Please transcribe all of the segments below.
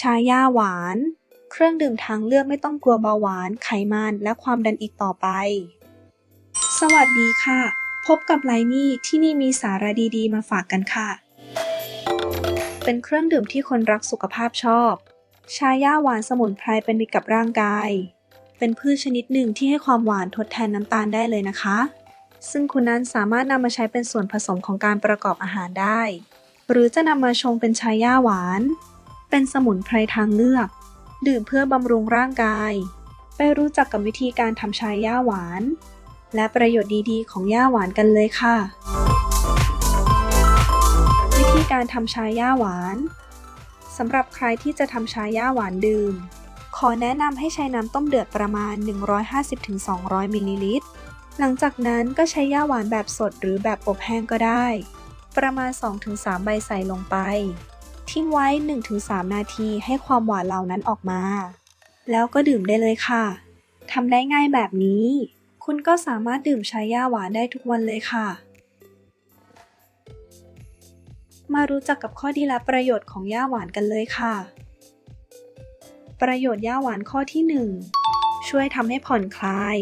ชาย่าหวาน เครื่องดื่มทางเลือกไม่ต้องกลัวเบาหวาน ไขมัน และความดันอีกต่อไป สวัสดีค่ะ พบกับไลนี่ที่นี่มีสาระดีๆ มาฝากกันค่ะ เป็นเครื่องดื่มที่คนรักสุขภาพชอบ ชาย่าหวานสมุนไพรเป็นมิตรกับร่างกาย เป็นพืชชนิดหนึ่งที่ให้ความหวานทดแทนน้ำตาลได้เลยนะคะ ซึ่งคุณนั้นสามารถนำมาใช้เป็นส่วนผสมของการประกอบอาหารได้ หรือจะนำมาชงเป็นชาย่าหวาน เป็นสมุนไพรทางเลือก ดื่มเพื่อบำรุงร่างกาย ไปรู้จักกับวิธีการทำชาย่าหวาน และประโยชน์ดีๆ ของย่าหวานกันเลยค่ะ วิธีการทำชาย่าหวานสำหรับใครที่จะทำชาย่าหวานดื่ม ขอแนะนำให้ใช้น้ำต้มเดือดประมาณ 150-200มิลลิลิตรหลังจากนั้นก็ใช้ย่าหวานแบบสดหรือแบบอบแห้งก็ได้ ประมาณ 2-3 ใบใส่ลงไป ทิ้งไว้ 1-3 นาทีให้ความหวานเหล่านั้นออกมา แล้วก็ดื่มได้เลยค่ะทำได้ง่ายแบบนี้ คุณก็สามารถดื่มชาย่าหวานได้ทุกวันเลยค่ะ มารู้จักกับข้อดีและประโยชน์ของย่าหวานกันเลยค่ะ ประโยชน์ย่าหวานข้อที่ 1 ช่วยทำให้ผ่อนคลาย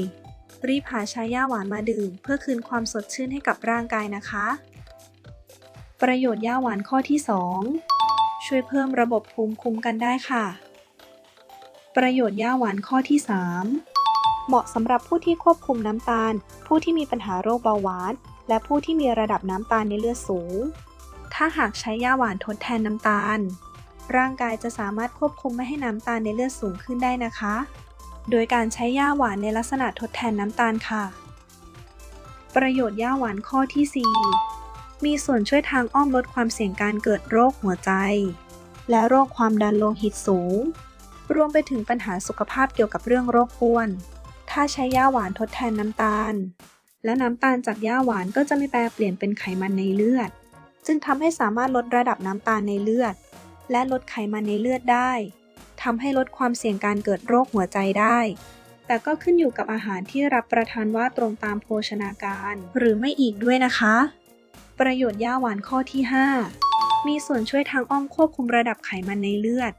รีบหาชาย่าหวานมาดื่ม เพื่อคืนความสดชื่นให้กับร่างกายนะคะ ประโยชน์ย่าหวานข้อที่ 2 ช่วยเพิ่มระบบภูมิคุ้มกันได้ค่ะ ประโยชน์ย่าหวานข้อที่ 3 เหมาะสำหรับผู้ที่ควบคุมน้ำตาล ผู้ที่มีปัญหาโรคเบาหวาน และผู้ที่มีระดับน้ำตาลในเลือดสูง ถ้าหากใช้ย่าหวานทดแทนน้ำตาล ร่างกายจะสามารถควบคุมไม่ให้น้ำตาลในเลือดสูงขึ้นได้นะคะ โดยการใช้ย่าหวานในลักษณะทดแทนน้ำตาลค่ะ ประโยชน์ย่าหวานข้อที่ 4 มีส่วนช่วยทางอ้อมลดความเสี่ยงการเกิดโรคหัวใจ และโรคความดันโลหิตสูง รวมไปถึงปัญหาสุขภาพเกี่ยวกับเรื่องโรคอ้วน ถ้าใช้ย่าหวานทดแทนน้ำตาล และน้ำตาลจากย่าหวานก็จะไม่แปรเปลี่ยนเป็นไขมันในเลือด จึงทำให้สามารถลดระดับน้ำตาลในเลือด และลดไขมันในเลือดได้ทำให้ลดความเสี่ยงการเกิดโรคหัวใจได้ แต่ก็ขึ้นอยู่กับอาหารที่รับประทานว่าตรงตามโภชนาการ หรือไม่อีกด้วยนะคะ ประโยชน์ย่าหวานข้อที่ 5 มีส่วนช่วยทางอ้อมควบคุมระดับไขมันในเลือด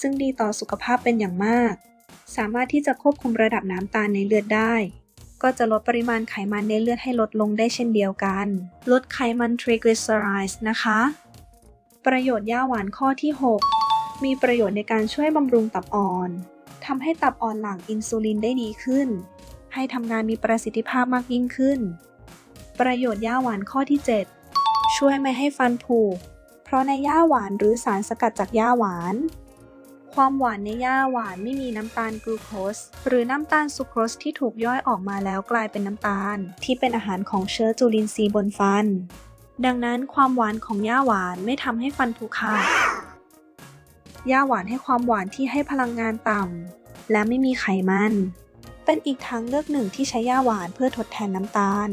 ซึ่งดีต่อสุขภาพเป็นอย่างมาก สามารถที่จะควบคุมระดับน้ำตาลในเลือดได้ ก็จะลดปริมาณไขมันในเลือดให้ลดลงได้เช่นเดียวกัน ลดไขมันทริกลิเซอไรด์นะคะ ประโยชน์ย่าหวานข้อที่ 6 มีประโยชน์ในการช่วยบำรุงตับอ่อนทำให้ตับอ่อนหลั่งอินซูลินได้ดีขึ้น ให้ทำงานมีประสิทธิภาพมากยิ่งขึ้น ประโยชน์ย่าหวานข้อที่ 7 ช่วยไม่ให้ฟันผุ เพราะในย่าหวานหรือสารสกัดจากย่าหวาน ความหวานในย่าหวานไม่มีน้ำตาลกลูโคส หรือน้ำตาลซูโครสที่ถูกย่อยออกมาแล้วกลายเป็นน้ำตาล ที่เป็นอาหารของเชื้อจุลินทรีย์บนฟัน ดังนั้นความหวานของย่าหวานไม่ทำให้ฟันผุค่ะย่าหวานให้ความหวานที่ให้พลังงานต่ำและไม่มีไขมัน เป็นอีกทางเลือกหนึ่งที่ใช้ย่าหวานเพื่อทดแทนน้ำตาล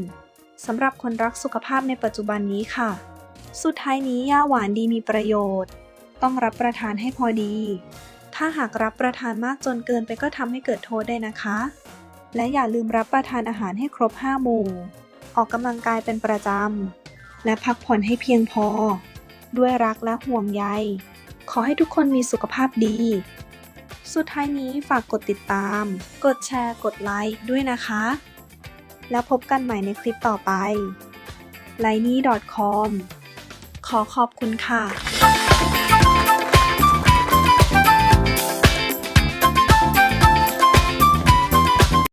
สำหรับคนรักสุขภาพในปัจจุบันนี้ค่ะ สุดท้ายนี้ย่าหวานดีมีประโยชน์ ต้องรับประทานให้พอดี ถ้าหากรับประทานมากจนเกินไปก็ทำให้เกิดโทษได้นะคะ และอย่าลืมรับประทานอาหารให้ครบ 5 หมู่ ออกกำลังกายเป็นประจำ และพักผ่อนให้เพียงพอ ด้วยรักและห่วงใย ขอให้ทุกคนมีสุขภาพดี สุดท้ายนี้ฝากกดติดตาม กดแชร์ กดไลค์ด้วยนะคะ แล้วพบกันใหม่ในคลิปต่อไป l i n e c o m ขอขอบคุณค่ะ